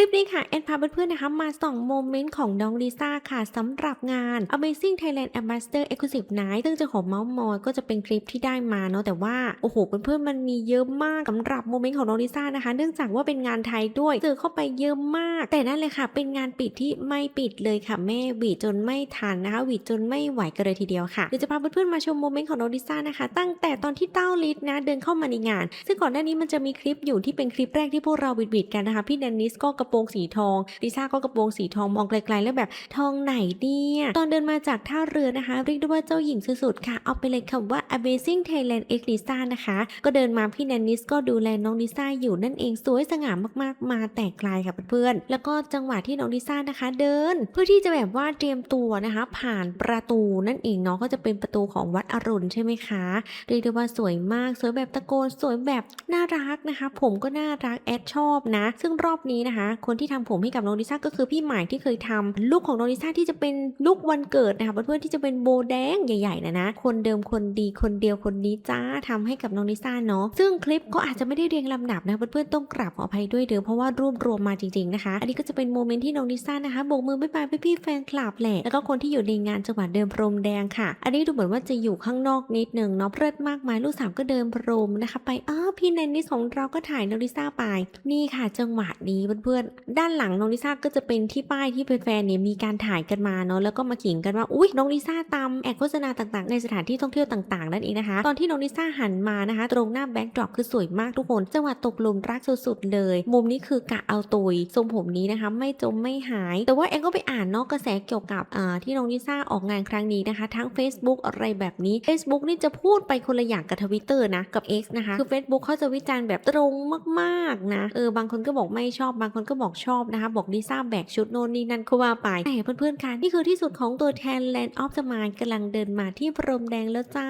คลิปนี้ค่ะ แอนพาเพื่อนๆนะคะมาส่องโมเมนต์ของน้องลิซ่าค่ะสำหรับงาน Amazing Thailand Ambassador Exclusive Night ซึ่งจะขอเมาส์มอยก็จะเป็นคลิปที่ได้มาเนาะแต่ว่า โอ้โหเพื่อนๆมันมีเยอะมากสำหรับโมเมนต์ของน้องลิซ่านะคะ เนื่องจากว่าเป็นงานไทยด้วยเจอเข้าไปเยอะมาก แต่นั่นเลยค่ะ เป็นงานปิดที่ไม่ปิดเลยค่ะแม่หวีดจนไม่ทันนะคะหวีดจนไม่ไหวกันเลยทีเดียวค่ะเดี๋ยวจะพาเพื่อนๆมาชมโมเมนต์ของน้องลิซ่านะคะ ตั้งแต่ตอนที่เต้าลิศนะเดินเข้ามาในงาน ซึ่งก่อนหน้านี้มันจะมีคลิปอยู่ที่เป็นคลิปแรกที่พวกเราบิดๆกันนะคะพี่แดนนิสก็กระโปรงสีทอง ลิซ่าก็กระโปรงสีทองมองไกลๆแล้วแบบทองไหนเนี่ยตอนเดินมาจากท่าเรือนะคะเรียกได้ว่าเจ้าหญิงสุดๆค่ะ เอาไปเลยคำว่า Amazing Thailand X Lisa นะคะ ก็เดินมาพี่แดนนิสก็ดูแลน้องลิซ่าอยู่นั่นเองสวยสง่ามากๆ มาแต่ไกลค่ะเพื่อนๆแล้วก็จังหวะที่น้องลิซ่านะคะ เดิน เพื่อที่จะแบบว่าเตรียมตัวนะคะ ผ่านประตูนั่นเองเนาะก็จะเป็นประตูของวัดอรุณใช่ไหมคะเรียกได้ว่าสวยมากสวยแบบตะโกนสวยแบบน่ารักนะคะ ผมก็น่ารักแอดชอบนะ ซึ่งรอบนี้นะคะคนที่ทำผมให้กับน้องลิซ่าก็คือพี่หม่ที่เคยทำลุคของน้องลิซ่าที่จะเป็นลุควันเกิดนะคะเพื่อนๆที่จะเป็นโบแดงใหญ่ๆนะนะคนเดิมคนดีคนเดียวคนนี้จ้าทำให้กับน้องลิซ่าเนาะซึ่งคลิปก็อาจจะไม่ได้เรียงลำดับนะเพื่อนๆต้องกราบขออภัยด้วยเด้อเพราะว่ารวบรวมมาจริงๆนะคะ อันนี้ก็จะเป็นโมเมนต์ที่น้องลิซ่านะคะโบกมือบ๊ายบายพี่ๆแฟนคลับแหละแล้วก็คนที่อยู่ในงานจังหวัดเดิมพรมแดงค่ะ อันนี้ดูเหมือนว่าจะอยู่ข้างนอกนิดนึงเนาะเพลิดมากมายลูกสาวก็เดินพรมนะคะ ไปอ้าพี่แนนนิสของเราก็ถ่ายน้องลิซ่าไป นี่ค่ะจังหวะนี้เพื่อนด้านหลังน้องลิซ่าก็จะเป็นที่ป้ายที่แฟนๆเนี่ยมีการถ่ายกันมาเนาะแล้วก็มาขิงกันว่าอุ้ยน้องลิซ่าตามแอดโฆษณาต่างๆ ในสถานที่ท่องเที่ยวต่างๆนั่นเองนะคะ ตอนที่น้องลิซ่าหันมานะคะ ตรงหน้าแบ็กดรอปคือสวยมากทุกคนจังหวะตกหลุมรักสุดๆเลย มุมนี้คือกะเอาตุยทรงผมนี้นะคะ ไม่จมไม่หาย แต่ว่าแอนก็ไปอ่านเนอกกระแสเกี่ยวกับอ่าที่น้องลิซ่าออกงานครั้งนี้นะคะ ทั้ง Facebook อะไรแบบนี้ Facebook นี่จะพูดไปคนละอย่างกับทวิตเตอร์นะกับ X นะคะคือ Facebook เขาจะวิจารณ์แบบตรงมากๆนะเออบางคนก็บอกไม่ชอบบางคนก็บอกชอบนะคะ บอกลิซ่าแบกชุดโน่นนี่นั่นก็ว่าไปแต่เพื่อนๆคะนี่คือที่สุดของตัวแทน Land of the Mind กำลังเดินมาที่พรมแดงแล้วจ้า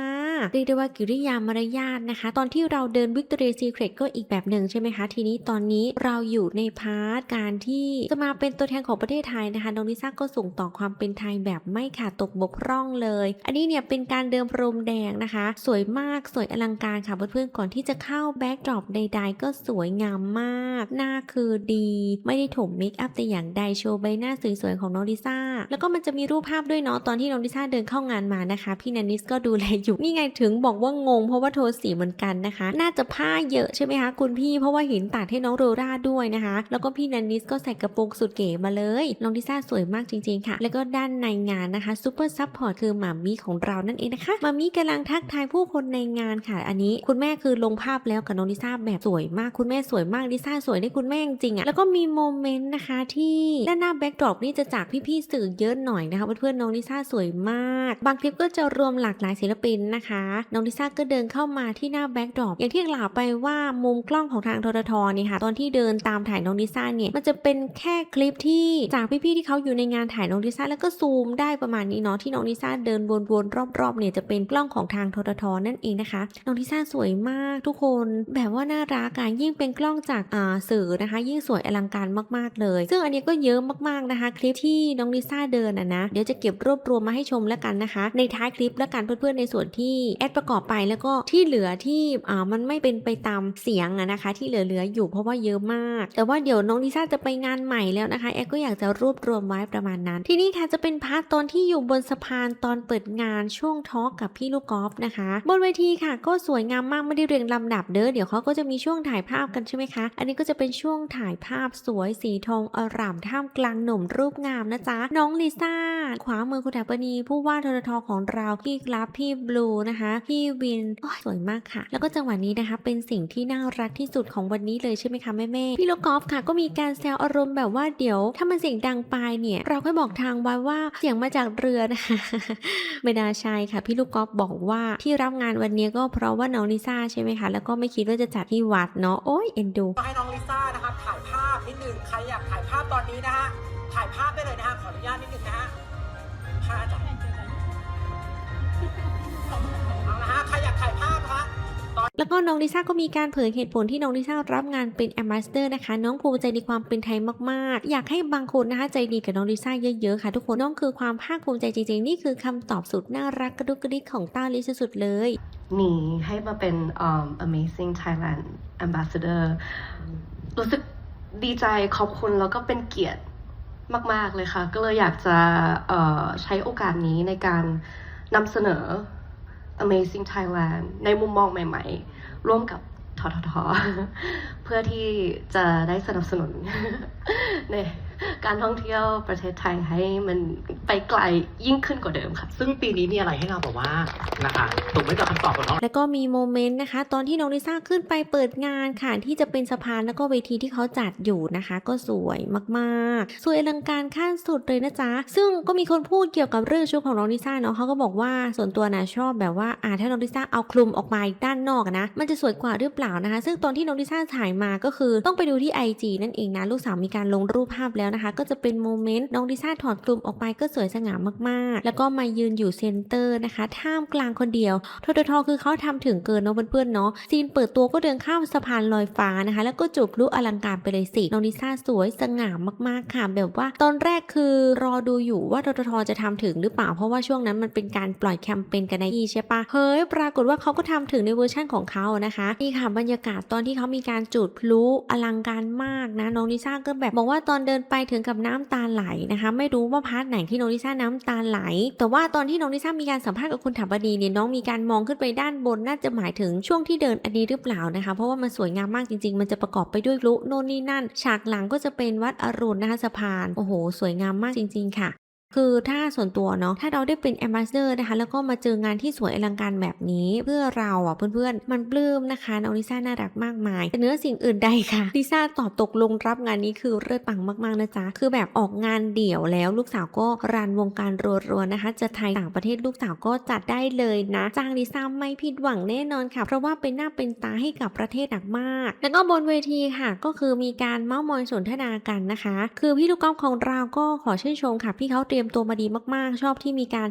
เรียกได้ว่ากิริยามารยาทนะคะ ตอนที่เราเดิน Victoria Secret ก็อีกแบบหนึ่งใช่ไหมคะ ทีนี้ตอนนี้เราอยู่ในพาร์ทการที่จะมาเป็นตัวแทนของประเทศไทยนะคะน้องลิซ่าก็ส่งต่อความเป็นไทยแบบไม่ขาดตกบกพร่องเลย อันนี้เนี่ยเป็นการเดินพรมแดงนะคะ สวยมากสวยอลังการค่ะเพื่อนๆก่อนที่จะเข้าแบ็กดรอปใด ๆ ก็สวยงามมาก หน้าคือดีไม่ได้ถมเมคอัพแต่อย่างใดโชว์ใบหน้าสวยๆของน้องลิซ่า แล้วก็มันจะมีรูปภาพด้วยเนาะตอนที่น้องลิซ่าเดินเข้างานมานะคะ พี่แนนนิสก็ดูแลอยู่นี่ไงถึงบอกว่างงเพราะว่าโทสีเหมือนกันนะคะ น่าจะผ้าเยอะใช่ไหมคะคุณพี่เพราะว่าเห็นตัดให้น้องโรราด้วยนะคะ แล้วก็พี่แนนนิสก็ใส่กระโปรงสุดเก๋มาเลยน้องลิซ่าสวยมากจริงๆค่ะ แล้วก็ด้านในงานนะคะซูเปอร์ซัพพอร์ตคือหมามีของเรานั่นเองนะคะหมามีกำลังทักทายผู้คนในงานค่ะ อันนี้คุณแม่คือลงภาพแล้วกับน้องลิซ่าแบบสวยมากคุณแม่สวยมากลิซ่าสวยได้คุณแม่จริงอะแล้วก็มีโมเมนต์นะคะที่ด้านหน้าแบ็กดรอปนี่จะจากพี่ๆสื่อเยอะหน่อยนะคะเพื่อนๆน้องลิซ่าสวยมาก บางคลิปก็จะรวมหลากหลายศิลปินนะคะ น้องลิซ่าก็เดินเข้ามาที่หน้าแบ็กดรอปอย่างที่กล่าวไปว่ามุมกล้องของทางทรทเนี่ยค่ะตอนที่เดินตามถ่ายน้องลิซ่าเนี่ยมันจะเป็นแค่คลิปที่จากพี่ๆที่เขาอยู่ในงานถ่ายน้องลิซ่าแล้วก็ซูมได้ประมาณนี้เนาะที่น้องลิซ่าเดินวนๆรอบๆเนี่ยจะเป็นกล้องของทางทรทนั่นเองนะคะน้องลิซ่าสวยมากทุกคน แบบว่าน่ารักอะยิ่งเป็นกล้องจากอ่าสื่อนะคะ ยิ่งสวยอลังการมากๆเลย ซึ่งอันนี้ก็เยอะมากๆนะคะ คลิปที่น้องลิซ่าเดินอะนะเดี๋ยวจะเก็บรวบรวมมาให้ชมแล้วกันนะคะ ในท้ายคลิปแล้วกันเพื่อนๆในส่วนที่แอดประกอบไปแล้วก็ที่เหลือที่อ่ามันไม่เป็นไปตามเสียงอะนะคะ ที่เหลือๆอยู่เพราะว่าเยอะมาก แต่ว่าเดี๋ยวน้องลิซ่าจะไปงานใหม่แล้วนะคะแอดก็อยากจะรวบรวมไว้ประมาณนั้น ที่นี่ค่ะจะเป็นพาร์ทตอนที่อยู่บนสะพานตอนเปิดงานช่วงทอล์กกับพี่ลูกกอล์ฟนะคะ บนเวทีค่ะ ก็สวยงามมากไม่ได้เรียงลำดับเด้อเดี๋ยวเขาก็จะมีช่วงถ่ายภาพกันใช่ไหมคะ อันนี้ก็จะเป็นช่วงถ่ายภาพสวยสีทองอร่ามท่ามกลางหนุ่มรูปงามนะจ๊ะ น้องลิซ่า ขวามือคุณแถปนีผู้ว่าทรทของเราพี่กราฟพี่บลูนะคะพี่วินโอ้ยสวยมากค่ะ แล้วก็จังหวะนี้นะคะ เป็นสิ่งที่น่ารักที่สุดของวันนี้เลยใช่ไหมคะแม่แม่พี่ลูกกอล์ฟค่ะก็มีการแซวอารมณ์แบบว่าเดี๋ยว ถ้ามันเสียงดังไปเนี่ย เราค่อยบอกทางไว้ว่าเสียงมาจากเรือนะคะไม่น่าใช่ค่ะพี่ลูกกอล์ฟบอกว่าที่รับงานวันนี้ก็เพราะว่าน้องลิซ่าใช่ไหมคะแล้วก็ไม่คิดว่าจะจัดที่วัดเนาะโอ้ยเอ็นดูให้น้องลิซ่า ตอนนี้นะฮะถ่ายภาพได้เลยนะฮะขออนุญาตนิดหนึ่งนะฮะภาพจากเอาละฮะใครอยากถ่ายภาพนะฮะ แล้วก็น้องลิซ่าก็มีการเผยเหตุผลที่น้องลิซ่ารับงานเป็นแอมบาสเดอร์นะคะ น้องภูมิใจในความเป็นไทยมากๆ อยากให้บางคนนะคะใจดีกับน้องลิซ่าเยอะๆค่ะทุกคนน้องคือความภาคภูมิใจจริงๆ นี่คือคำตอบสุดน่ารักกระดุกกระดิกของต้าลิสุดๆเลย หนีให้มาเป็น um, Amazing Thailand Ambassador รู้สึก ดีใจขอบคุณแล้วก็เป็นเกียรติมาก ๆ เลยค่ะ ก็เลยอยากจะใช้โอกาสนี้ในการนำเสนอ Amazing Thailand ในมุมมองใหม่ ๆ ร่วมกับททท เพื่อที่จะได้สนับสนุนเนี่ย การท่องเที่ยวประเทศไทยให้มันไปไกลยิ่งขึ้นกว่าเดิมค่ะ ซึ่งปีนี้มีอะไรให้เราแบบว่านะคะตรงไม่กับคำตอบของน้องแล้วก็มีโมเมนต์นะคะ ตอนที่น้องลิซ่าขึ้นไปเปิดงานค่ะ ที่จะเป็นสะพานแล้วก็เวทีที่เขาจัดอยู่นะคะ ก็สวยมากๆ สวยอลังการขั้นสุดเลยนะจ๊ะ ซึ่งก็มีคนพูดเกี่ยวกับเรื่องชุดของน้องลิซ่าเนาะเขาก็บอกว่าส่วนตัวนะชอบแบบว่าอ่าถ้าน้องลิซ่าเอาคลุมออกมาด้านนอกอะนะ มันจะสวยกว่าหรือเปล่านะคะ ซึ่งตอนที่น้องลิซ่าถ่ายมาก็คือต้องไปดูที่ IG นั่นเองนะลูกสาวมีการลงรูปภาพแล้วนะคะ ก็จะเป็นโมเมนต์น้องลิซ่าถอดคลุมออกไปก็สวยสง่ามากๆ แล้วก็มายืนอยู่เซนเตอร์นะคะท่ามกลางคนเดียวทททคือเขาทำถึงเกินเนาะเพื่อนๆเนาะซีนเปิดตัวก็เดินข้ามสะพานลอยฟ้านะคะ แล้วก็จูบลุอลังการไปเลยสิน้องลิซ่าสวยสง่ามากๆค่ะแบบว่า ตอนแรกคือรอดูอยู่ว่าทททจะทำถึงหรือเปล่าเพราะว่าช่วงนั้นมันเป็นการปล่อยแคมเปญกันในอีใช่ปะเฮ้ยปรากฏว่าเขาก็ทำถึงในเวอร์ชั่นของเขานะคะนี่ค่ะบรรยากาศตอนที่เขามีการจูดพลุอลังการมากนะน้องลิซ่าก็แบบบอกว่าตอนเดินไปถึงกับน้ำตาไหลนะคะ ไม่รู้ว่าพาร์ทไหนที่น้องลิซ่าน้ำตาไหล แต่ว่าตอนที่น้องลิซ่ามีการสัมภาษณ์กับคุณถาปดีเนี่ยน้องมีการมองขึ้นไปด้านบนน่าจะหมายถึงช่วงที่เดินอันนี้หรือเปล่านะคะ เพราะว่ามันสวยงามมากจริง ๆ มันจะประกอบไปด้วยลุโน่นนี่นั่น ฉากหลังก็จะเป็นวัดอรุณนะคะสะพาน โอ้โห สวยงามมากจริง ๆ ค่ะ คือถ้าส่วนตัวเนาะถ้าเราได้เป็นแอมบาสเดอร์นะคะแล้วก็มาเจองานที่สวยอลังการแบบนี้เพื่อเราอะเพื่อนๆ มันปลื้มนะคะน้องลิซ่าน่ารักมากมายแต่เนื้อสิ่งอื่นใดค่ะลิซ่าตอบตกลงรับงานนี้คือเลิศปังมากๆนะจ๊ะคือแบบออกงานเดี่ยวแล้ว ลูกสาวก็รันวงการรัวๆนะคะ จะไทยต่างประเทศลูกสาวก็จัดได้เลยนะจ้างลิซ่าไม่ผิดหวังแน่นอนค่ะ เพราะว่าเป็นหน้าเป็นตาให้กับประเทศหนักมาก แล้วก็บนเวทีค่ะก็คือมีการเม้ามอยสนทนากันนะคะ คือพี่ลูกกอล์ฟของเราก็ขอชื่นชมค่ะพี่เขาเตรียมตัวมาดีมากๆ ชอบที่มีการ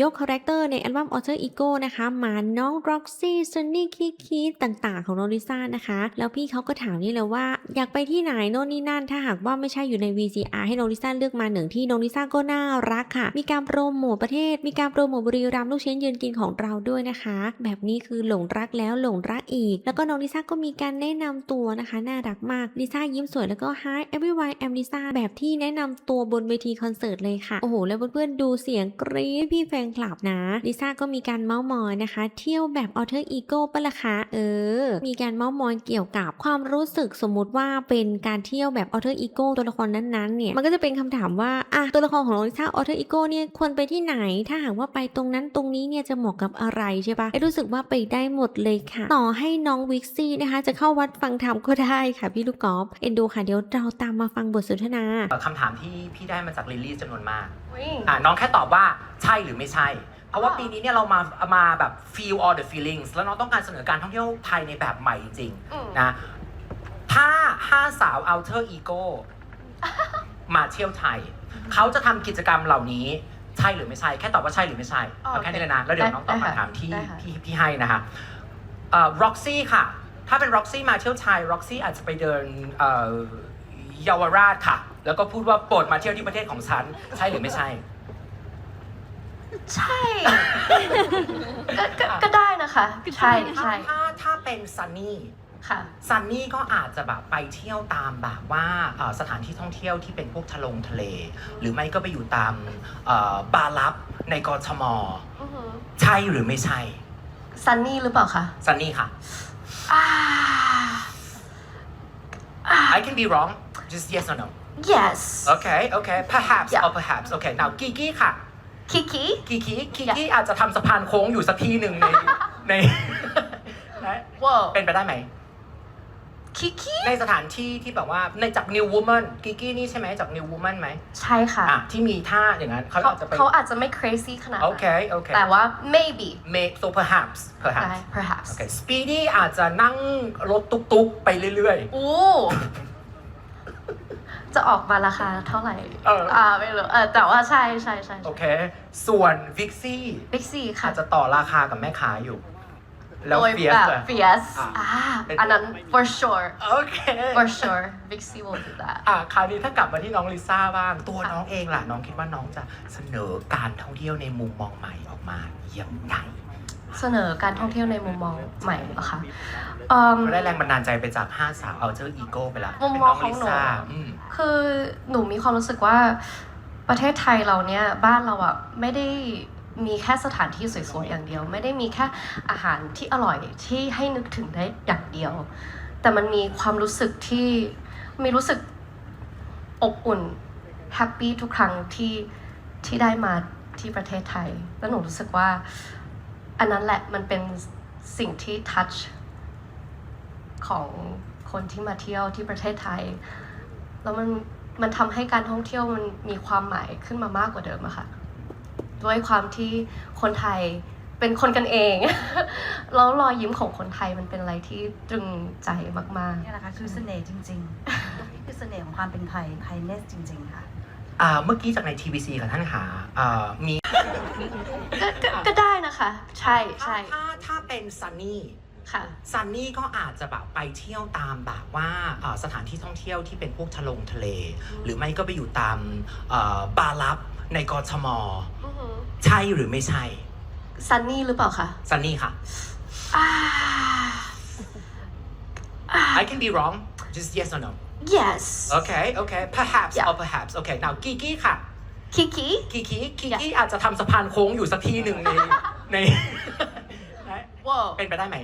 ยกคาแรคเตอร์ในอัลบั้ม Alter Ego นะคะมาน้อง Roxy Sunny Kiki ต่างๆ ของน้องลิซ่านะคะ แล้วพี่เขาก็ถามนี่เลยว่า อยากไปที่ไหนโน่นนี่นั่น ถ้าหากว่าไม่ใช่อยู่ใน VCR ให้น้องลิซ่าเลือกมาหนึ่งที่น้องลิซ่าก็น่ารักค่ะ มีการโปรโมทประเทศ มีการโปรโมทบุรีรัมย์ลูกชิ้นยืนกินของเราด้วยนะคะ แบบนี้คือหลงรักแล้วหลงรักอีก แล้วก็น้องลิซ่าก็มีการแนะนำตัวนะคะน่ารักมากลิซ่ายิ้มสวยแล้วก็ Hi everyone I'm Lisa แบบที่แนะนำตัวบนเวทีคอนเสิร์ตเลยค่ะโอ้โห แล้วเพื่อนๆดูเสียงกรี๊ดพี่แฟนคลับนะลิซ่าก็มีการเมาส์มอยนะคะ เที่ยวแบบ Alter Ego ปะละคะเออ มีการเมาส์มอยเกี่ยวกับความรู้สึกสมมุติว่าเป็นการเที่ยวแบบ Alter Ego ตัวละครนั้นๆเนี่ยมันก็จะเป็นคำถามว่าอะตัวละครของลิซ่า Alter Ego เนี่ยควรไปที่ไหน ถ้าหากว่าไปตรงนั้นตรงนี้เนี่ยจะเหมาะกับอะไรใช่ปะไอรู้สึกว่าไปได้หมดเลยค่ะ ต่อให้น้องวิกซี่นะคะ จะเข้าวัดฟังธรรมก็ได้ค่ะพี่ลูกกอล์ฟเอ็นดูค่ะเดี๋ยวเราตามมาฟังบทสนทนาคำถามที่พี่ได้มาจากลิลลี่จำนวนมากอะน้องแค่ตอบว่าใช่หรือไม่ใช่ เพราะว่าอ้าวปีนี้เนี่ยเรามามาแบบ feel all the feelings แล้วน้องต้องการเสนอการท่องเที่ยวไทยในแบบใหม่จริงอืมๆนะถ้าห้าสาว outer ego มาเที่ยวไทย เขาจะทำกิจกรรมเหล่านี้ใช่หรือไม่ใช่ แค่ตอบว่าใช่หรือไม่ใช่อ๋อเอาแค่โอเคนี้เลยนะ แล้วเดี๋ยวได้น้องตอบได้ค่ะคำถามที่ได้ค่ะพี่พี่ให้นะคะเอ่อ Roxy ค่ะ ถ้าเป็น Roxy มาเที่ยวไทย Roxy อาจจะไปเดินเอ่อ เยาวราชค่ะ แล้วก็พูดว่าโปรดมาเที่ยวที่ประเทศของฉัน ใช่หรือไม่ใช่ ใช่ ก็ก็ก็ได้นะคะ ใช่ใช่ถ้าถ้าเป็นซันนี่ค่ะ ซันนี่ก็อาจจะแบบไปเที่ยวตามแบบว่าเอ่อสถานที่ท่องเที่ยวที่เป็นพวกทะลงทะเล หรือไม่ก็ไปอยู่ตามเอ่อบาลับในกทม อือหือใช่หรือไม่ใช่ ซันนี่หรือเปล่าคะซันนี่ค่ะ อ่าอ่า I can be wrong just yes or no yes okay okay perhaps Yeah. or perhaps okay now กิกิค่ะคิกิกิกิกิกิอาจจะทำสะพานโค้งอยู่สักที่หนึ่งในในในว้าวเป็นไปได้ไหมคิกิในสถานที่ที่แบบว่าในจาก New Woman กิกินี่ใช่ไหมจาก New Woman ไหมใช่ค่ะอะ ที่มีท่าอย่างนั้นเขาเขาอาจจะไป เขาอาจจะไม่ crazy ขนาดโอนั้นเคโอเคแต่ว่า maybe may so perhaps ได้ perhaps perhaps โอเค speedy อาจจะนั่งรถตุ๊กๆ ไปเรื่อย โอ้ จะออกมาราคาเท่าไหร่เอออ่ อ่าไม่รู้เออแต่ว่าใช่ใช่ใช่ๆโอเค ส่วน Vixie บิ๊กซีค่ะอาจจะต่อราคากับแม่ค้าอยู่ แล้วโดยเฟียสแบบ เลย fierce อะอ่าเป็น อันนั้น for sure โอเค for sure Big C will do that อะคราวนี้ถ้ากลับมาที่น้องลิซ่าบ้าง ตัวค่ะน้องเองล่ะ น้องคิดว่าน้องจะเสนอการท่องเที่ยวในมุมมองใหม่ออกมายังไง เสนอการท่องเที่ยวในมุมมองใหม่เหรอคะเอิ่ม ได้แรงบันดาลใจไปจากห้าสาวเอาเจออีโก้ไปละมุมมองของหนู เป็ลิซ่าอืม คือหนูมีความรู้สึกว่าประเทศไทยเราเนี่ยบ้านเราอะไม่ได้มีแค่สถานที่สวยๆอย่างเดียว ไม่ได้มีแค่อาหารที่อร่อยที่ให้นึกถึงได้อย่างเดียว แต่มันมีความรู้สึกที่มีรู้สึกอบอุ่นแฮปปี้ทุกครั้งที่ที่ได้มาที่ประเทศไทย แล้วหนูรู้สึกว่า อันนั้นแหละมันเป็นสิ่งที่ทัชของคนที่มาเที่ยวที่ประเทศไทย แล้วมันมันทำให้การท่องเที่ยวมันมีความหมายขึ้นมามากกว่าเดิมอะค่ะด้วยความที่คนไทยเป็นคนกันเอง แล้วรอยยิ้มของคนไทยมันเป็นอะไรที่ตรึงใจมากนี่แหละค่ะคือเสน่ห์จริงๆนี่คือเสน่ห์ของความเป็นไทยไทยเนสจริง ๆ ค่ะอ่าเมื่อกี้จากใน TVC ค่ะท่านหาอ่ามีๆก็ก็ก็ได้นะ คะใช่ใช่ถ้าถ้าเป็นซันนี่ค่ะซันนี่ก็อาจจะแบบไปเที่ยวตามแบบว่าอ่าสถานที่ท่องเที่ยวที่เป็นพวกทะลงทะเล หรือไม่ก็ไปอยู่ตามเอ่อบาร์ลับในกทมใช่หรือไม่ใช่ซันนี่หรือเปล่าคะซันนี่ค่ะอ่า I can be wrong just yes or no yes okay okay perhaps Yeah. or perhaps okay now กิกิค่ะคิกิกิกิกิกิอาจจะทำสะพานโค้งอยู่สักที่หนึ่งใน ใน ว้าวเป็นไปได้ไหม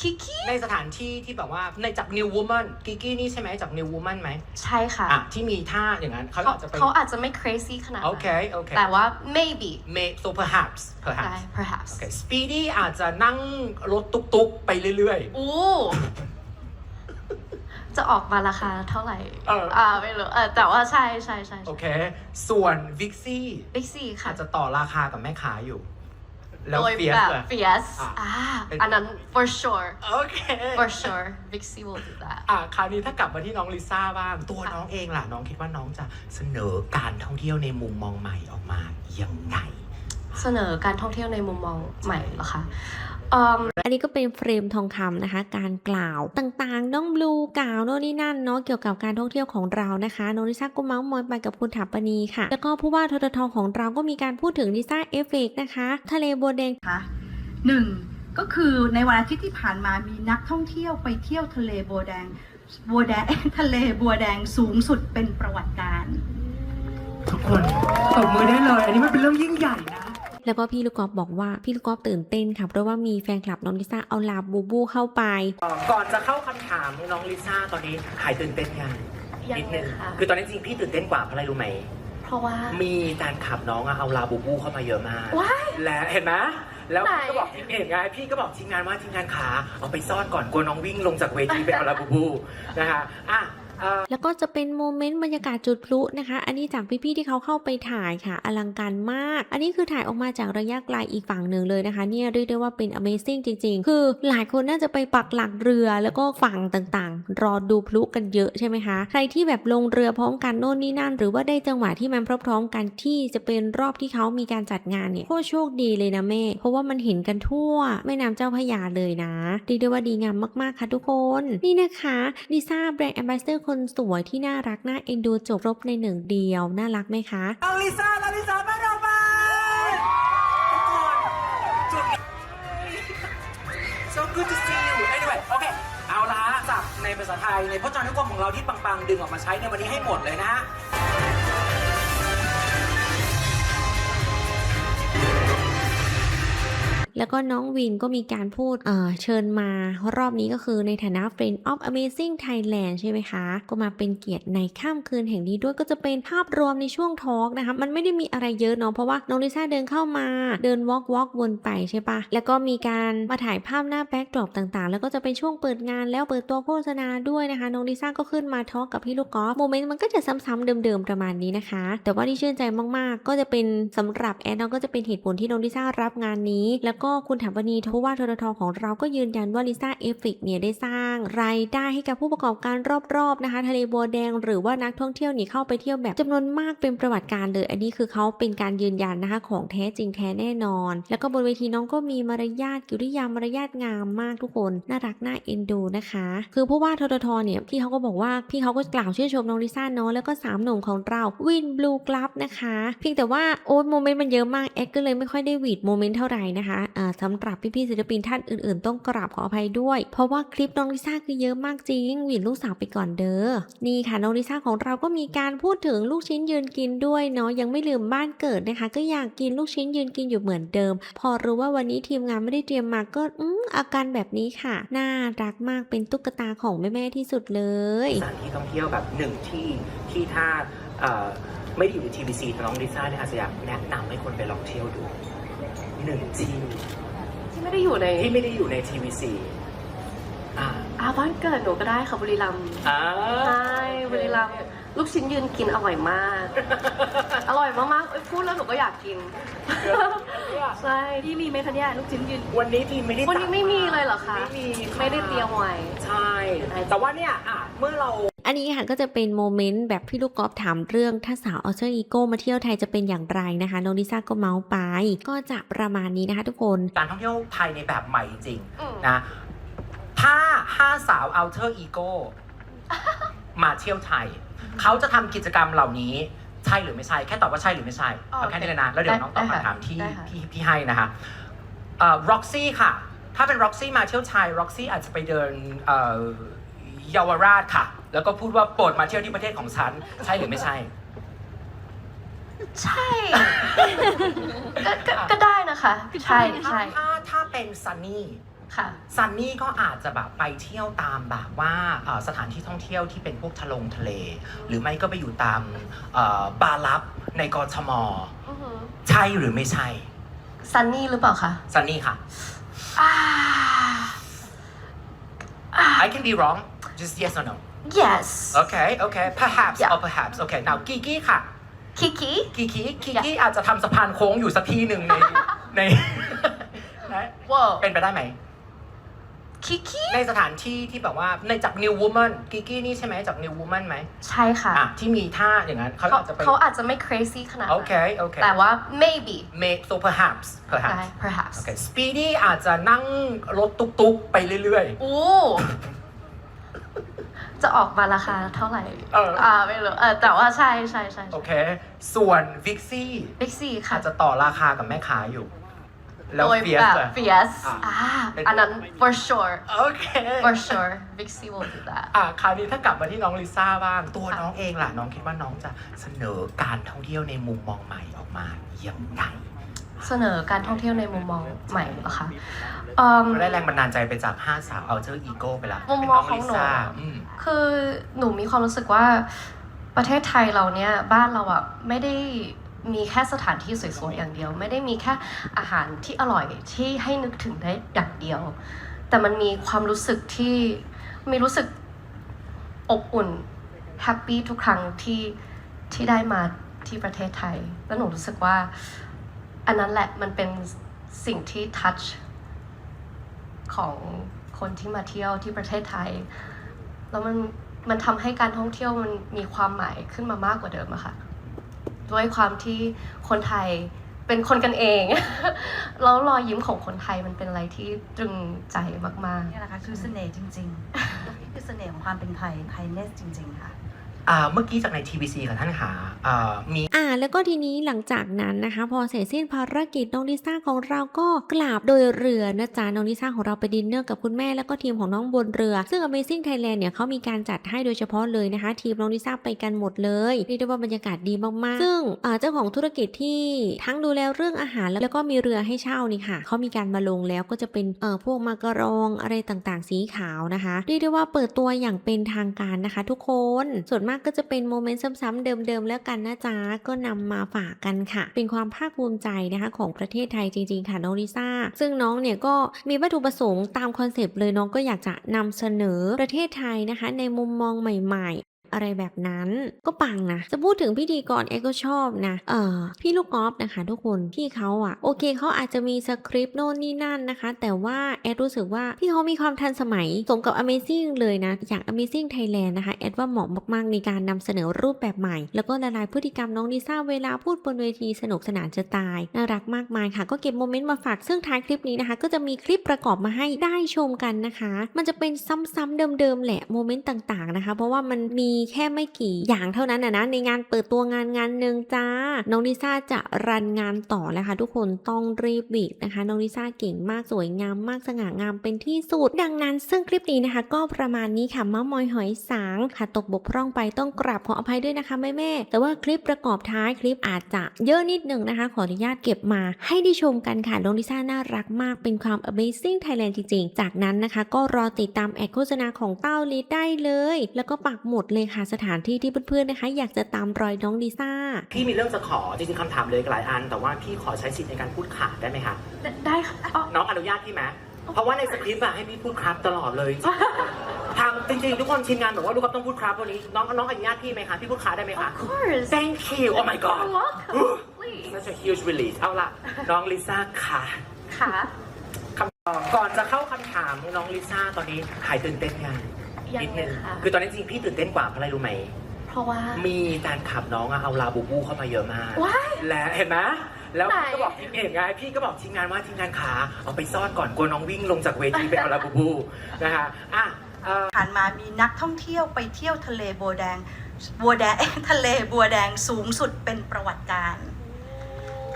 คิกิในสถานที่ที่แบบว่าในจาก New Woman กิกินี่ใช่ไหมจาก New Woman ไหมใช่ค่ะ อะ ที่มีท่าอย่างนั้น เขาเขาอาจจะไปเขาอาจจะไม่ crazy ขนาดนั้นโอเคโอเค แต่ว่า maybe may so perhaps ได้ perhaps perhaps โอเค Speedy อาจจะนั่งรถตุกๆ ไปเรื่อยอู้จะออกมาราคาเท่าไหร่เอออ่าไม่รู้เออแต่ว่าใช่ใช่ใช่ๆโอเค ส่วน Vixie บิ๊กซีค่ะอาจจะต่อราคากับแม่ค้าอยู่ แล้วโดยเฟียแบสบเลย fierce อะ อ่าเป็นอันนั้น for sure โอเค for sure Big C will do that อะคราวนี้ถ้ากลับมาที่น้องลิซ่าบ้าง ตัวน้องเองล่ะ น้องคิดว่าน้องจะเสนอการท่องเที่ยวในมุมมองใหม่ออกมายังไง เสนอการท่องเที่ยวในมุมมองใหม่เหรอคะ เอิ่มอันนี้ก็เป็นเฟรมทองคำนะคะ การกล่าวต่างๆ น้องบลูกล่าวโน่นนี่นั่นเนาะเกี่ยวกับการท่องเที่ยวของเรานะคะน้องลิซ่าก็เมาส์มอยไปกับคุณถาปนีค่ะ แล้วก็ผู้ว่าทททของเราก็มีการพูดถึงลิซ่าเอฟเฟกนะคะ ทะเลบัวแดงค่ะหนึ่งก็คือในวันอาทิตย์ที่ผ่านมามีนักท่องเที่ยวไปเที่ยวทะเลบัวแดงบัวแดงทะเลบัวแดงสูงสุดเป็นประวัติการณ์ทุกคนตบมือได้เลย อันนี้มันเป็นเรื่องยิ่งใหญ่นะ แล้วก็พี่ลูกกอล์ฟบอกว่าพี่ลูกกอล์ฟตื่นเต้นค่ะเพราะว่ามีแฟนคลับน้องลิซ่าเอาลาบูบูเข้าไป ก่อนจะเข้าคำถามน้องลิซ่าตอนนี้หายตื่นเต้นยังยังนิดนึงค่ะคือตอนนี้จริงพี่ตื่นเต้นกว่าเพราะอะไรรู้ไหมเพราะว่ามีแฟนคลับน้องอะเอาลาบูบูเข้ามาเยอะมากว้ายและเห็นไหมแล้วไหนพี่ก็บอกทีมเห็นไงพี่ก็บอกทีมงานว่าทีมงานขาเอาไปซ่อนก่อนกลัวน้องวิ่งลงจากเวทีไปเอาลาบูบูนะคะอะเอ่อ แล้วก็จะเป็นโมเมนต์บรรยากาศจุดพลุนะคะ อันนี้จากพี่ๆที่เขาเข้าไปถ่ายค่ะ อลังการมาก อันนี้คือถ่ายออกมาจากระยะไกลอีกฝั่งหนึ่งเลยนะคะ เนี่ยเรียกได้ว่าเป็น Amazing จริง ๆ คือหลายคนน่าจะไปปักหลักเรือแล้วก็ฝั่งต่างๆ รอดูพลุกันเยอะใช่ไหมคะ ใครที่แบบลงเรือพร้อมกันโน่นนี่นั่น หรือว่าได้จังหวะที่มันพร้อมๆกันที่จะเป็นรอบที่เขามีการจัดงานเนี่ยโคตรโชคดีเลยนะแม่ เพราะว่ามันเห็นกันทั่วแม่น้ำเจ้าพระยาเลยนะเรียกได้ว่าดีงามมากๆค่ะทุกคน นี่นะคะลิซ่าแบรนด์แอมบาสเดอร์คนนสวยที่น่ารักน่าเอ็นดูจบรบในหนึ่งเดียว น่ารักไหมคะน้อลิซ่าน้อลิซ่ามาเราไปจุดนี้ so good to see you anyway โอเคเอาละฮะศัพท์ในภาษาไทยในพจนานุกรมของเราที่ปังๆ ดึงออกมาใช้ในวันนี้ให้หมดเลยนะฮะ แล้วก็น้องวินก็มีการพูดเเชิญมารอบนี้ก็คือในฐานะ Friend of Amazing Thailand ใช่ไหมคะ ก็มาเป็นเกียรติในค่ำคืนแห่งนี้ด้วยก็จะเป็นภาพรวมในช่วงทอล์กนะคะ มันไม่ได้มีอะไรเยอะเนาะเพราะว่าน้องลิซ่าเดินเข้ามาเดิน walk walk วนไปใช่ปะแล้วก็มีการมาถ่ายภาพหน้าแบ็กดรอปต่างๆ แล้วก็จะเป็นช่วงเปิดงานแล้วเปิดตัวโฆษณาด้วยนะคะน้องลิซ่าก็ขึ้นมาทอล์กกับพี่ลูกกอล์ฟโมเมนต์มันก็จะซ้ำๆเดิมๆประมาณนี้นะคะ แต่ว่าที่ชื่นใจมากๆ ก็จะเป็นสำหรับแอนน้องก็จะเป็นเหตุผลที่น้องลิซ่ารับงานนี้ แล้วก็คุณถามวนีผู้ว่าทททของเราก็ยืนยันว่าลิซ่าเอฟเฟกเนี่ยได้สร้างรายได้ให้กับผู้ประกอบการรอบๆนะคะ ทะเลบัวแดงหรือว่านักท่องเที่ยวนี่เข้าไปเที่ยวแบบจำนวนมากเป็นประวัติการเลย อันนี้คือเขาเป็นการยืนยันนะคะของแท้จริงแท้แน่นอน แล้วก็บนเวทีน้องก็มีมารยาทกิริยามารยาทงามมากทุกคนน่ารักน่าเอ็นดูนะคะ คือผู้ว่าทททเนี่ยพี่เขาก็บอกว่าพี่เขาก็กล่าวชื่นชมน้องลิซ่าเนาะแล้วก็สามหนุ่มของเราวินบลูกลับนะคะ เพียงแต่ว่าโอ้โมเมนต์มันเยอะมากแอดก็เลยไม่ค่อยได้วีดโมเมนต์เท่าไหร่นะคะสำหรับพี่ๆศิลปินท่านอื่นๆ ต้องกราบขออภัยด้วย เพราะว่าคลิปน้องลิซ่าคือเยอะมากจริง หวินลูกสาวไปก่อนเด้อ นี่ค่ะน้องลิซ่าของเราก็มีการพูดถึงลูกชิ้นยืนกินด้วยเนาะยังไม่ลืมบ้านเกิดนะคะ ก็อยากกินลูกชิ้นยืนกินอยู่เหมือนเดิม พอรู้ว่าวันนี้ทีมงานไม่ได้เตรียมมาก็อืมอาการแบบนี้ค่ะ น่ารักมากเป็นตุ๊กตาของแม่ๆที่สุดเลยสถานที่ท่องเที่ยวแบบหนึ่งที่ที่ถ้าไม่ได้อยู่ใน TBC แต่น้องลิซ่าเนี่ยอาจจะอยากแนะนำให้คนไปลองเที่ยวดู หนึ่งที่ ที่ไม่ได้อยู่ในที่ไม่ได้อยู่ใน TBC อ่าอาบ้านเกิดหนูก็ได้ค่ะบุรีรัมย์อ่าใช่บุรีรัมย์ลูกชิ้นยืนกินอร่อยมาก อร่อยมากๆเอ้ยพูดแล้วหนูก็อยากกิน ใช่ที่มีไหมคะเนี่ยลูกชิ้นยืน วันนี้ทีมไม่ได้วันนี้ไม่มีเลยเหรอคะ ไม่มีค่ะไม่ได้เตรียมไว้ ใช่ แต่ว่าเนี่ยอะเมื่อเรา อันนี้ค่ะก็จะเป็นโมเมนต์แบบพี่ลูกกอล์ฟถามเรื่องถ้าสาวออเชอร์อีโก้มาเที่ยวไทยจะเป็นอย่างไรนะคะน้องลิซ่าก็เมาส์ไป ก็จะประมาณนี้นะคะทุกคนการท่องเที่ยวไทยในแบบใหม่จริงอืมนะถ้าห้าสาว outer ego มาเที่ยวไทย เขาจะทำกิจกรรมเหล่านี้ใช่หรือไม่ใช่ แค่ตอบว่าใช่หรือไม่ใช่เอาแค่นี้เลยนะ แล้วเดี๋ยวน้องตอบคำถามที่ได้ค่ะพี่พี่ให้นะคะเอ่อ Roxy ค่ะ ถ้าเป็น Roxy มาเที่ยวไทย Roxy อาจจะไปเดินเอ่อเยาวราชค่ะ แล้วก็พูดว่าโปรดมาเที่ยวที่ประเทศของฉัน ใช่หรือไม่ใช่ ใช่ ก็ก็ก็ได้นะคะ ใช่ใช่ถ้าถ้าเป็นซันนี่ค่ะ ซันนี่ก็อาจจะแบบไปเที่ยวตามแบบว่าเอ่อสถานที่ท่องเที่ยวที่เป็นพวกทะลงทะเล หรือไม่ก็ไปอยู่ตามเอ่อบาร์ลับในกทมอือหือใช่หรือไม่ใช่ ซันนี่หรือเปล่าคะซันนี่ค่ะ อ่าอ่า I can be wrong just yes or no yes okay okay perhaps Yeah. or perhaps okay now กิกิค่ะคิกิกิกิกิกิอาจจะทำสะพานโค้งอยู่สักที่หนึ่งใน ในนะว้าวเป็นไปได้ไหมคิกิในสถานที่ที่แบบว่าในจาก New Woman กิกินี่ใช่ไหมจาก New Woman ไหมใช่ค่ะอะ ที่มีท่าอย่างนั้นเขาเขาอาจจะไป เขาอาจจะไม่ crazy ขนาดโอนั้นเคโอเคแต่ว่า maybe May so perhaps ได้ perhaps perhaps โอเค Speedy อาจจะนั่งรถตุ๊กๆ ไปเรื่อย โอ้ จะออกมาราคาเท่าไหร่เอออ่อ่าไม่รู้เออแต่ว่าใช่ใช่ใช่ๆโอเค ส่วน Vixie บิ๊กซีค่ะอาจจะต่อราคากับแม่ค้าอยู่ แล้วโดยเฟียสแบบอะ fierce อะ อ่าเป็นอันนั้น for sure โอเค for sure Big C will do that อะคราวนี้ถ้ากลับมาที่น้องลิซ่าบ้าง ตัวค่ะน้องเองล่ะ น้องคิดว่าน้องจะเสนอการท่องเที่ยวในมุมมองใหม่ออกมายังไง เสนอการท่องเที่ยวในมุมมองใหม่เหรอคะเอิ่มได้แรงบันดาลใจไปจากห้าสาวเอาเจออีโก้ไปละมุมเป็นมน้อองงของลิหนูซ่าอืมคือหนูมีความรู้สึกว่าประเทศไทยเราเนี่ยบ้านเราอะไม่ได้มีแค่สถานที่สวยๆอย่างเดียว ไม่ได้มีแค่อาหารที่อร่อยที่ให้นึกถึงได้อย่างเดียว แต่มันมีความรู้สึกที่มีรู้สึกอบอุ่นแฮปปี้ทุกครั้งที่ที่ได้มาที่ประเทศไทย แล้วหนูรู้สึกว่า อันนั้นแหละมันเป็นสิ่งที่ทัชของคนที่มาเที่ยวที่ประเทศไทย แล้วมันมันทำให้การท่องเที่ยวมันมีความหมายขึ้นมามากกว่าเดิมอะค่ะด้วยความที่คนไทยเป็นคนกันเอง แล้วรอยยิ้มของคนไทยมันเป็นอะไรที่ตรึงใจมากๆ นี่แหละค่ะคือเสน่ห์จริงๆนี่คือเสน่ห์ของความเป็นไทยไทยเนสจริง ๆ ค่ะ เมื่อกี้จากใน TBC ค่ะท่านหาอ่ามีอ่าแล้วก็ทีนี้หลังจากนั้นนะคะ พอเสร็จสิ้นภารกิจน้องลิซ่าของเราก็กราบโดยเรือนะจ๊ะน้องลิซ่าของเราไปดินเนอร์กับคุณแม่แล้วก็ทีมของน้องบนเรือ ซึ่ง Amazing Thailand เนี่ยเขามีการจัดให้โดยเฉพาะเลยนะคะ ทีมน้องลิซ่าไปกันหมดเลยเรียกได้ว่าบรรยากาศดีมากๆ ซึ่งเจ้าของธุรกิจที่ทั้งดูแลเรื่องอาหารแล้วก็มีเรือให้เช่านี่ค่ะเขามีการมาลงแล้วก็จะเป็นเอ่อพวกมากรองอะไรต่างๆ สีขาวนะคะเรียกได้ว่าเปิดตัวอย่างเป็นทางการนะคะ ทุกคนส่วนมากก็จะเป็นโมเมนต์ซ้ำๆเดิมๆแล้วกันนะจ๊ะก็นำมาฝากกันค่ะ เป็นความภาคภูมิใจนะคะของประเทศไทยจริงๆค่ะน้องลิซ่าซึ่งน้องเนี่ยก็มีวัตถุประสงค์ตามคอนเซปต์เลยน้องก็อยากจะนำเสนอประเทศไทยนะคะ ในมุมมองใหม่ๆ อะไรแบบนั้น ก็ปังนะ จะพูดถึงพิธีกรเอ็กก็ชอบนะ เออพี่ลูกกอล์ฟนะคะ ทุกคนพี่เขาอะโอเคเขาอาจจะมีสคริปต์โน่นนี่นั่นนะคะ แต่ว่าแอดรู้สึกว่าพี่เขามีความทันสมัยสมกับ Amazing เลยนะ อย่าง Amazing Thailand นะคะแอดว่าเหมาะมากๆในการนำเสนอรูปแบบใหม่ แล้วก็ละลายพฤติกรรมน้องลิซ่าเวลาพูดบนเวทีสนุกสนานจะตายน่ารักมากมายค่ะ ก็เก็บโมเมนต์มาฝากซึ่งท้ายคลิปนี้นะคะ ก็จะมีคลิปประกอบมาให้ได้ชมกันนะคะ มันจะเป็นซ้ำๆเดิมๆแหละโมเมนต์ต่างๆนะคะ เพราะว่ามันมีแค่ไม่กี่อย่างเท่านั้นนะนะในงานเปิดตัวงานงานหนึ่งจ้า น้องลิซ่าจะรันงานต่อแล้วค่ะทุกคนต้องรีบบิดนะคะ น้องลิซ่าเก่งมากสวยงามมากสง่างามเป็นที่สุด ดังนั้นซึ่งคลิปนี้นะคะ ก็ประมาณนี้ค่ะมามอยหอยสางค่ะตกบกพร่องไปต้องกราบขออภัยด้วยนะคะแม่แม่แต่ว่าคลิปประกอบท้ายคลิปอาจจะเยอะนิดหนึ่งนะคะ ขออนุญาตเก็บมา ให้ได้ชมกันค่ะน้องลิซ่าน่ารักมากเป็นความ Amazing Thailand จริงๆ จากนั้นนะคะ ก็รอติดตามแอดโฆษณาของเต้าลิได้เลย แล้วก็ปักหมดเลยค่ะสถานที่ที่เพื่อนๆนะคะ อยากจะตามรอยน้องลิซ่า พี่มีเรื่องจะขอจริงๆคำถามเลยหลายอัน แต่ว่าพี่ขอใช้สิทธิ์ในการพูดขาดได้ไหมคะได้ค่ะอ๋อน้องอนุญาตพี่ไหมเพราะว่าในสคริปต์อะให้พี่พูดครับตลอดเลยทางจริงๆ ทุกคนทีมงานบอกว่าลูกครับต้องพูดครับวันนี้ น้องน้องอนุญาตพี่ไหมคะพี่พูดครับได้ไหมคะ of course Thank you Oh my god You're welcome please Such a huge release เอาล่ะ น้องลิซ่าค่ะค่ะคำตอบก่อนจะเข้าคำถามน้องลิซ่าตอนนี้หายตื่นเต้นยัง ยังนิดเลนึยงค่ะ คือตอนนี้จริงๆพี่ตื่นเต้นกว่าเพราะอะไรรู้ไหม เพราะว่า มีแฟนคลับน้องอะเอาลาบูบูเข้ามาเยอะมาก ว้าย และเห็นไหมแล้วไหนก็บอกทีมเองไงพี่ก็บอกทีมงานว่าทีมงานขาเอาไปซ่อนก่อนกลัวน้องวิ่งลงจากเวทีไปเอาลาบูบูนะคะอะเอ่อผ่านมามีนักท่องเที่ยวไปเที่ยวทะเลบัวแดง บัวแดง ทะเลบัวแดงสูงสุดเป็นประวัติการ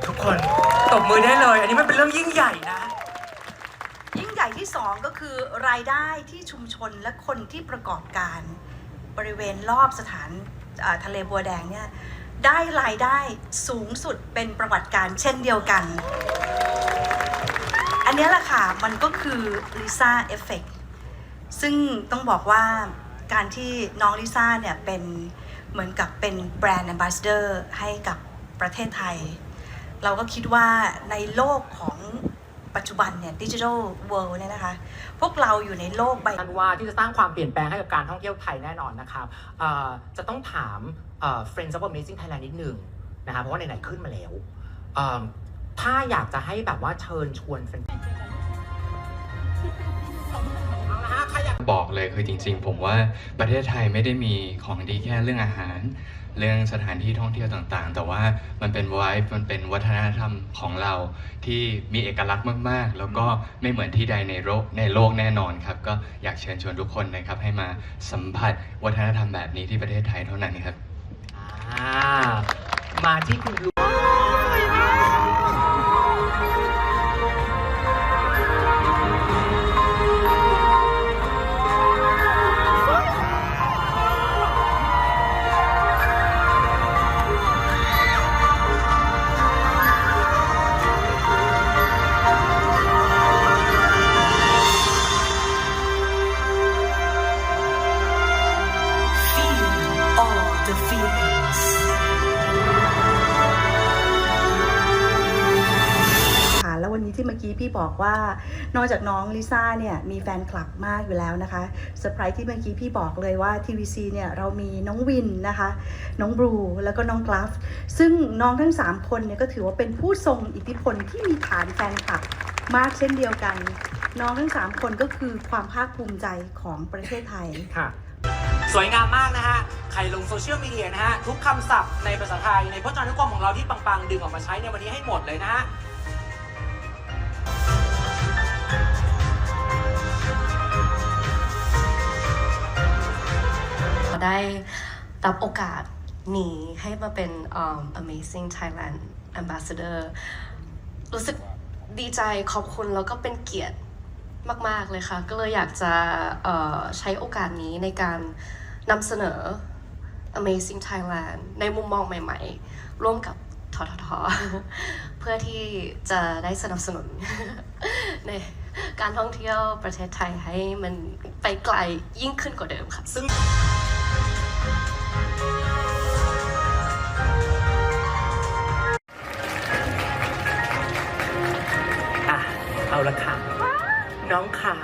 ทุกคนตบมือได้เลย อันนี้มันเป็นเรื่องยิ่งใหญ่นะยิ่งใหญ่ ที่สองก็คือรายได้ที่ชุมชนและคนที่ประกอบการบริเวณรอบสถานทะเลบัวแดงเนี่ยได้รายได้สูงสุดเป็นประวัติการเช่นเดียวกัน อันนี้แหละค่ะ มันก็คือลิซ่าเอฟเฟกซึ่งต้องบอกว่าการที่น้องลิซ่าเนี่ยเป็นเหมือนกับเป็นแบรนด์ a m b a s s a d o r ให้กับประเทศไทย เราก็คิดว่าในโลกของ ปัจจุบันเนี่ยดิจิทัลเวิลด์เนี่ยนะคะ พวกเราอยู่ในโลกใบอันว่าที่จะสร้างความเปลี่ยนแปลงให้กับการท่องเที่ยวไทยแน่นอนนะครับเอ่อจะต้องถามเอ่อ Friends of Amazing Thailand นิดหนึ่งนะครับเพราะว่าไหนๆขึ้นมาแล้วเอิ่มถ้าอยากจะให้แบบว่าเชิญชวนแฟนเอาละฮะใครอยากบอกเลยคือจริงๆ ผมว่าประเทศไทยไม่ได้มีของดีแค่เรื่องอาหาร เรื่องสถานที่ท่องเที่ยวต่างๆ แต่ว่ามันเป็นไวท์มันเป็นวัฒนธรรมของเราที่มีเอกลักษณ์มากๆ แล้วก็ไม่เหมือนที่ใดในโลกในโลกแน่นอนครับก็อยากเชิญชวนทุกคนนะครับให้มาสัมผัสวัฒนธรรมแบบนี้ที่ประเทศไทยเท่านั้นครับ อ่ามาที่คุณลูก ว่า นอกจากน้องลิซ่าเนี่ยมีแฟนคลับมากอยู่แล้วนะคะเซอร์ไพรส์ที่เมื่อกี้พี่บอกเลยว่า TVC เนี่ยเรามีน้องวินนะคะ น้องบรูแล้วก็น้องกราฟ ซึ่งน้องทั้ง 3 คนเนี่ยก็ถือว่าเป็นผู้ทรงอิทธิพลที่มีฐานแฟนคลับมากเช่นเดียวกัน น้องทั้ง 3 คนก็คือความภาคภูมิใจของประเทศไทยค่ะสวยงามมากนะฮะ ใครลงโซเชียลมีเดียนะฮะ ทุกคำศัพท์ในภาษาไทย ในพจนานุกรมของเราที่ปัง ๆ ดึงออกมาใช้ในวันนี้ให้หมดเลยนะฮะ ได้รับโอกาสนี้ให้มาเป็นเอิ่ม Amazing Thailand Ambassador รู้สึกดีใจขอบคุณแล้วก็เป็นเกียรติมาก ๆ เลยค่ะ ก็เลยอยากจะใช้โอกาสนี้ในการนำเสนอ Amazing Thailand ในมุมมองใหม่ ๆ ร่วมกับททท เพื่อที่จะได้สนับสนุน ในการท่องเที่ยวประเทศไทยให้มันไปไกลยิ่งขึ้นกว่าเดิมค่ะซึ่ง อะ เอาละค่ะ น้องขา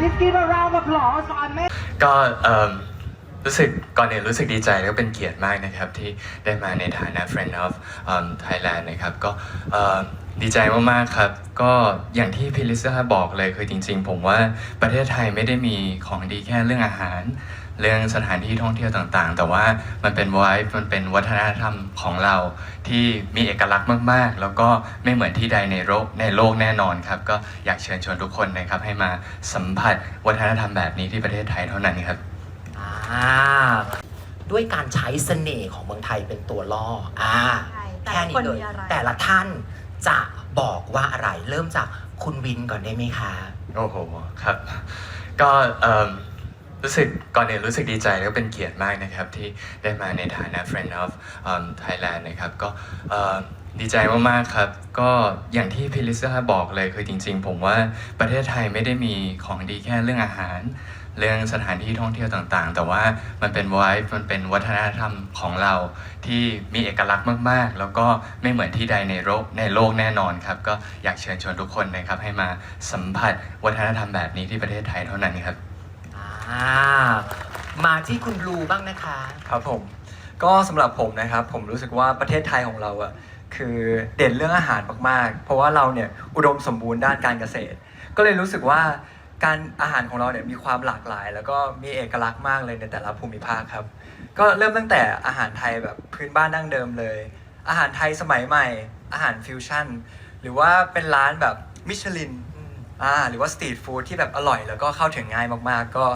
ลิสกี้มาราวมาพลอสอนแม่ก็เอิ่ม รู้สึกก่อนอื่นรู้สึกดีใจแล้วก็เป็นเกียรติมากนะครับที่ได้มาในฐานะ Friend of Thailand นะครับก็เอิ่มดีใจมากๆครับ ก็อย่างที่พิลิซ่าบอกเลยคือจริง ๆ ผมว่าประเทศไทยไม่ได้มีของดีแค่เรื่องอาหาร เรื่องสถานที่ท่องเที่ยวต่างๆ แต่ว่ามันเป็นไวฟ์มันเป็นวัฒนธรรมของเราที่มีเอกลักษณ์มากๆ แล้วก็ไม่เหมือนที่ใดในโลกในโลกแน่นอนครับก็อยากเชิญชวนทุกคนนะครับให้มาสัมผัสวัฒนธรรมแบบนี้ที่ประเทศไทยเท่านั้นครับ อ่าด้วยการใช้เสน่ห์ของเมืองไทยเป็นตัวล่ออ่าใช่แต่แค่ละนี้คนเลยมีอะไร แต่ละท่านจะบอกว่าอะไรเริ่มจากคุณวินก่อนได้ไหมคะ โอ้โหครับ ก็เอิ่มรู้สึกก่อนอื่นรู้สึกดีใจแล้วก็เป็นเกียรติมากนะครับ ที่ได้มาในฐานะ Friend of um, Thailand นะครับ ก็เอ่อดีใจมากๆครับ ก็อย่างที่พิลิซ่าบอกเลยคือจริง ๆ ผมว่าประเทศไทยไม่ได้มีของดีแค่เรื่องอาหาร เรื่องสถานที่ท่องเที่ยวต่างๆ แต่ว่ามันเป็นไวฟ์มันเป็นวัฒนธรรมของเราที่มีเอกลักษณ์มากๆ แล้วก็ไม่เหมือนที่ใดในโลกในโลกแน่นอนครับ ก็อยากเชิญชวนทุกคนนะครับให้มาสัมผัสวัฒนธรรมแบบนี้ที่ประเทศไทยเท่านั้นครับอ่ามาที่คุณบลูบ้างนะคะ ครับผม ก็สำหรับผมนะครับ ผมรู้สึกว่าประเทศไทยของเราอะคือเด่นเรื่องอาหารมากๆ เพราะว่าเราเนี่ยอุดมสมบูรณ์ด้านการเกษตร ก็เลยรู้สึกว่า การอาหารของเราเนี่ยมีความหลากหลาย แล้วก็มีเอกลักษณ์มากเลยในแต่ละภูมิภาคครับ ก็เริ่มตั้งแต่อาหารไทยแบบพื้นบ้านดั้งเดิมเลย อาหารไทยสมัยใหม่ อาหารฟิวชั่น หรือว่าเป็นร้านแบบมิชลินอ่าหรือว่าสตรีทฟู้ดที่แบบอร่อย แล้วก็เข้าถึงง่ายมากๆ ก็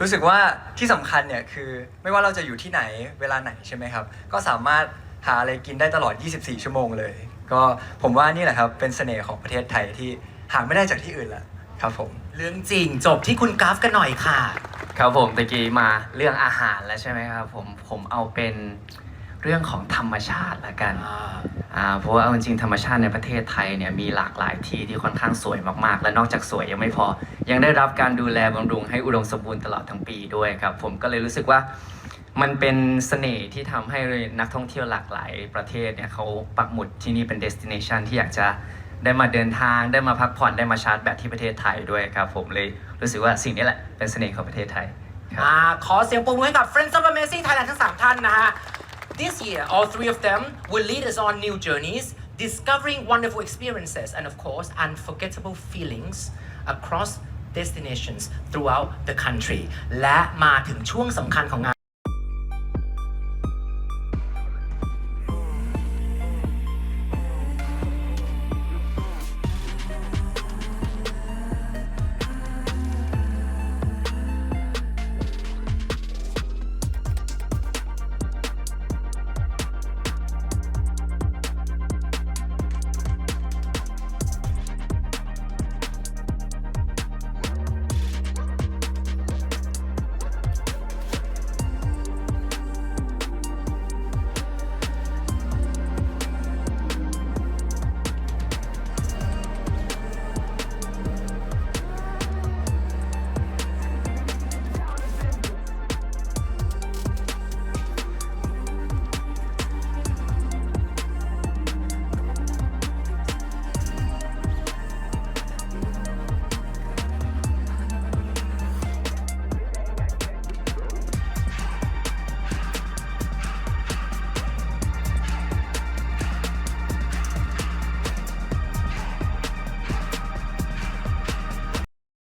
รู้สึกว่าที่สำคัญเนี่ยคือไม่ว่าเราจะอยู่ที่ไหนเวลาไหนใช่ไหมครับ ก็สามารถหาอะไรกินได้ตลอด 24 ชั่วโมงเลย ก็ผมว่านี่แหละครับเป็นเสน่ห์ของประเทศไทยที่หาไม่ได้จากที่อื่นละครับผม เรื่องจริงจบที่คุณกราฟกันหน่อยค่ะ ครับผมตะกี้มาเรื่องอาหารแล้วใช่ไหมครับผมผมเอาเป็นเรื่องของธรรมชาติละกันอ่าเพราะว่าเอาจริงๆธรรมชาติในประเทศไทยเนี่ยมีหลากหลายที่ที่ค่อนข้างสวยมากๆ และนอกจากสวยยังไม่พอ ยังได้รับการดูแลบำรุงให้อุดมสมบูรณ์ตลอดทั้งปีด้วยครับผมก็เลยรู้สึกว่ามันเป็นเสน่ห์ที่ทำให้นักท่องเที่ยวหลากหลายประเทศเนี่ยเขาปักหมุดที่นี่เป็น destination ที่อยากจะ ได้มาเดินทางได้มาพักผ่อนได้มาชาร์จแบตที่ประเทศไทยด้วยครับ ผมเลยรู้สึกว่าสิ่งนี้แหละเป็นเสน่ห์ของประเทศไทยครับ อ่าขอเสียงปรบมือให้กับ Friends of Amazing Thailand ทั้ง 3 ท่านนะฮะ This year all three of them will lead us on new journeys discovering wonderful experiences and of course unforgettable feelings across destinations throughout the country และมาถึงช่วงสำคัญของงาน